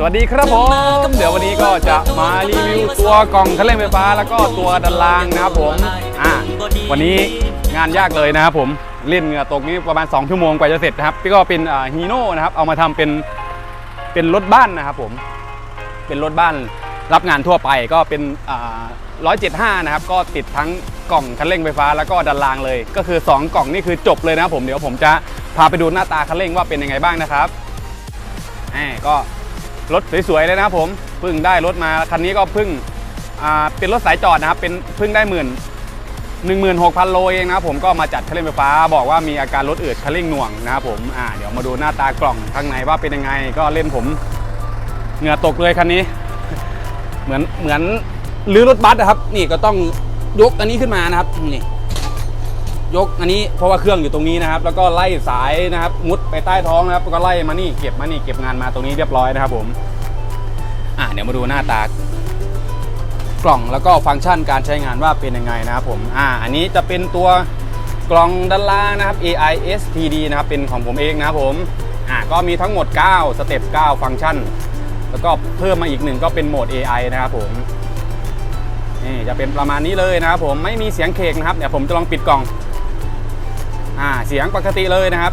สวัสดีครับผม เดี๋ยววันนี้ก็จะมารีวิวตัวกล่องคันเร่งไฟฟ้า แล้วก็ตัวดันรางนะครับผมอ่าวันนี้งานยากเลยนะครับผมเล่นเหงื่อตกนี้ประมาณ 2 ชั่วโมงกว่าจะเสร็จนะครับพี่ก็เป็นฮีโน่นะครับเอามาทำเป็นเป็นรถบ้านนะครับผมเป็นรถบ้านรับงานทั่วไปก็เป็นร้อยเจ็ดห้านะครับก็ติดทั้งกล่องคันเร่งไฟฟ้าแล้วก็ดันรางเลย ก็คือ 2 กล่องนี่คือจบเลยนะครับผมเดี๋ยวผมจะพาไปดูหน้าตาคันเร่งว่าเป็นยังไงบ้างนะครับแหมก็ รถสวยๆเลยนะครับผมเพิ่งได้รถมาคันนี้ก็เพิ่งเป็นรถสายจอดนะครับเป็นเพิ่งได้หมื่นหนึ่งหมื่นหกพันโลเองนะครับผมก็มาจัดคันเร่งไฟฟ้า บอกว่ามีอาการรถอืดคันเร่งหน่วงนะครับผมอ่าเดี๋ยวมาดูหน้าตากล่องข้างในว่าเป็นยังไงก็เล่นผมเหงื่อตกเลยคันนี้ เหมือนเหมือนลื้อรถบัสนะครับ นี่ก็ต้องยกอันนี้ขึ้นมานะครับนี่ ยกอันนี้เพราะว่าเครื่องอยู่ตรงนี้นะครับ แล้วก็ไล่สายนะครับ มุดไปใต้ท้องนะครับแล้วก็ไล่มานี่เก็บมานี่เก็บงานมาตรงนี้เรียบร้อยนะครับผมอะเดี๋ยวมาดูหน้าตากล่องแล้วก็ฟังก์ชันการใช้งานว่าเป็นยังไงนะครับผมอ่าอันนี้จะเป็นตัวกล่องด้านล่างนะครับ AI STD นะครับเป็นของผมเองนะครับผมอ่าก็มีทั้งหมด 9 สเต็ป 9 ฟังก์ชัน แล้วก็เพิ่มมาอีกหนึ่งก็เป็นโหมด AI นะครับผมนี่จะเป็นประมาณนี้เลยนะครับผมไม่มีเสียงเคกนะครับเดี๋ยวผมจะลองปิดกล่อง อ่าเสียงปกติเลยนะครับ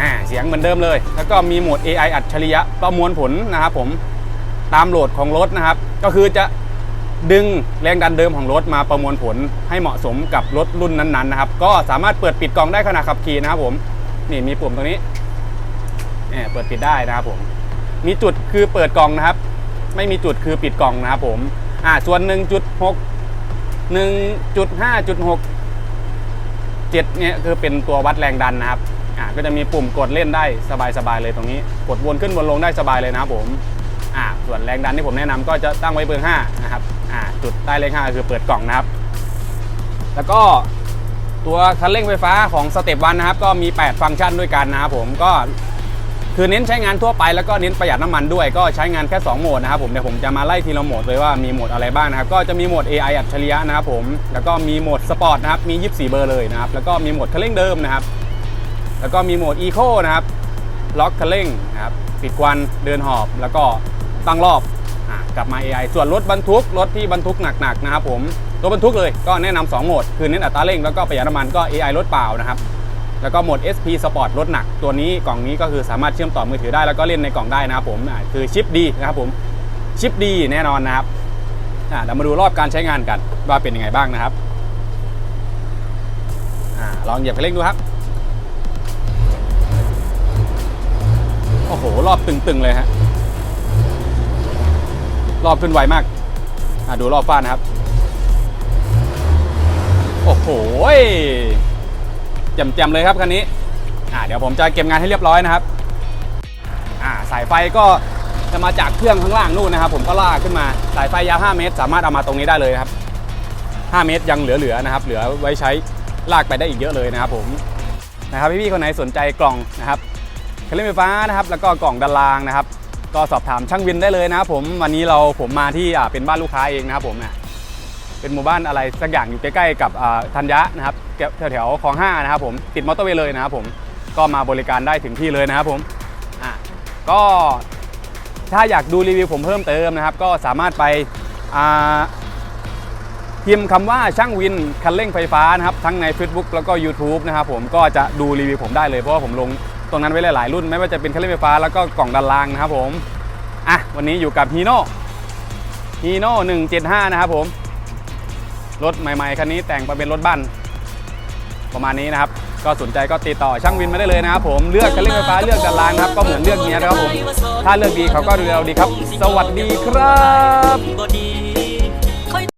อ่าเสียงเหมือนเดิมเลย แล้วก็มีโหมด AI อัจฉริยะประมวลผลนะครับผมตามโหลดของรถนะครับ ก็คือจะดึงแรงดันเดิมของรถมาประมวลผลให้เหมาะสมกับรถรุ่นนั้นๆนะครับ ก็สามารถเปิดปิดกล่องได้ขณะขับขี่นะครับผมนี่มีปุ่มตรงนี้เนี่ยเปิดปิดได้นะครับผม มีจุดคือเปิดกล่องนะครับ ไม่มีจุดคือปิดกล่องนะครับผม อ่าส่วน 1.6 1.5.6 7เนี่ยคือเป็นตัววัดแรงดันนะครับอ่าก็จะมีปุ่มกดเล่นได้สบายๆเลยตรงนี้ กดวนขึ้นวนลงได้สบายเลยนะครับผมอ่าส่วนแรงดันที่ผมแนะนำก็จะตั้งไว้เบอร์5นะครับอ่าจุดใต้เลข5คือเปิดกล่องนะครับ แล้วก็ตัวคันเร่งไฟฟ้าของสเต็ปวันนะครับ ก็มี 8 ฟังก์ชันด้วยกันนะครับผมก็ คือเน้นใช้งานทั่วไปแล้วก็เน้นประหยัดน้ำมันด้วยก็ใช้งานแค่ 2 โหมดนะครับผมเดี๋ยวผมจะมาไล่ทีละโหมดเลยว่ามีโหมดอะไรบ้างนะครับก็จะมีโหมด AI อัจฉริยะนะครับผมแล้วก็มีโหมดสปอร์ตนะครับมี 24 เบอร์เลยนะครับแล้วก็มีโหมดคันเร่งเดิมนะครับแล้วก็มีโหมด Eco นะครับล็อกคันเร่งนะครับปิดควันเดินหอบ แล้วก็ตั้งรอบกลับมา AI ส่วนรถบรรทุกรถที่บรรทุกหนักๆนะครับผมรถบรรทุกเลยก็แนะนำ2โหมด คือเน้นอัตราเร่งแล้วก็ประหยัดน้ำมันก็ AI รถเปล่านะครับ แล้วก็โหมด SP Sport รถหนักตัวนี้กล่องนี้ก็คือสามารถเชื่อมต่อมือถือได้แล้วก็เล่นในกล่องได้นะครับผมคือชิปดีนะครับผมชิปดีแน่นอนนะครับอะเรามาดูรอบการใช้งานกันว่าเป็นยังไงบ้างนะครับอลองเหยียบคันเร่งดูครับโอ้โหรอบตึงๆเลยฮะรอบขึ้นไวมากดูรอบฟ้านะครับ โอ้โห แจ่มๆเลยครับคันนี้อะเดี๋ยวผมจะเก็บงานให้เรียบร้อยนะครับอ่าสายไฟก็จะมาจากเครื่องข้างล่างนู่นนะครับ ผมก็ลากขึ้นมาสายไฟยาว 5 เมตร สามารถเอามาตรงนี้ได้เลยครับ 5 เมตรยังเหลือๆนะครับ เหลือไว้ใช้ลากไปได้อีกเยอะเลยนะครับ ผมนะครับพี่ๆคนไหนสนใจกล่องนะครับเครื่องเล่นไฟฟ้านะครับ แล้วก็กล่องดันรางนะครับ ก็สอบถามช่างวินได้เลยนะครับผมวันนี้เราผมมาที่เป็นบ้านลูกค้าเองนะครับผมเนี่ย เป็นหมู่บ้านอะไรสักอย่างอยู่ใกล้ๆกับธัญญะนะครับแถวๆคลองห้านะครับผมติดมอเตอร์เวย์เลยนะครับผมก็มาบริการได้ถึงที่เลยนะครับผมอะก็ถ้าอยากดูรีวิวผมเพิ่มเติมนะครับ ก็สามารถไปพิมพ์คำว่าช่างวินคันเร่งไฟฟ้านะครับ ทั้งใน Facebook แล้วก็ YouTube นะครับผมก็จะดูรีวิวผมได้เลยเพราะว่าผมลงตรงนั้นไว้หลายๆรุ่น ไม่ว่าจะเป็นคันเร่งไฟฟ้าแล้วก็กล่องดันรางนะครับผมอะวันนี้อยู่กับฮีโน่ฮีโน่175 นะครับผม รถใหม่ๆคันนี้แต่งมาเป็นรถบ้านประมาณนี้นะครับ ก็สนใจก็ติดต่อช่างวินมาได้เลยนะครับผมเลือกคันเร่งไฟฟ้าเลือกดันรางนครับก็เหมือนเลือกเนี้ยนะครับผมถ้าเลือกดีเขาก็ดูแลเราดีครับ สวัสดีครับบ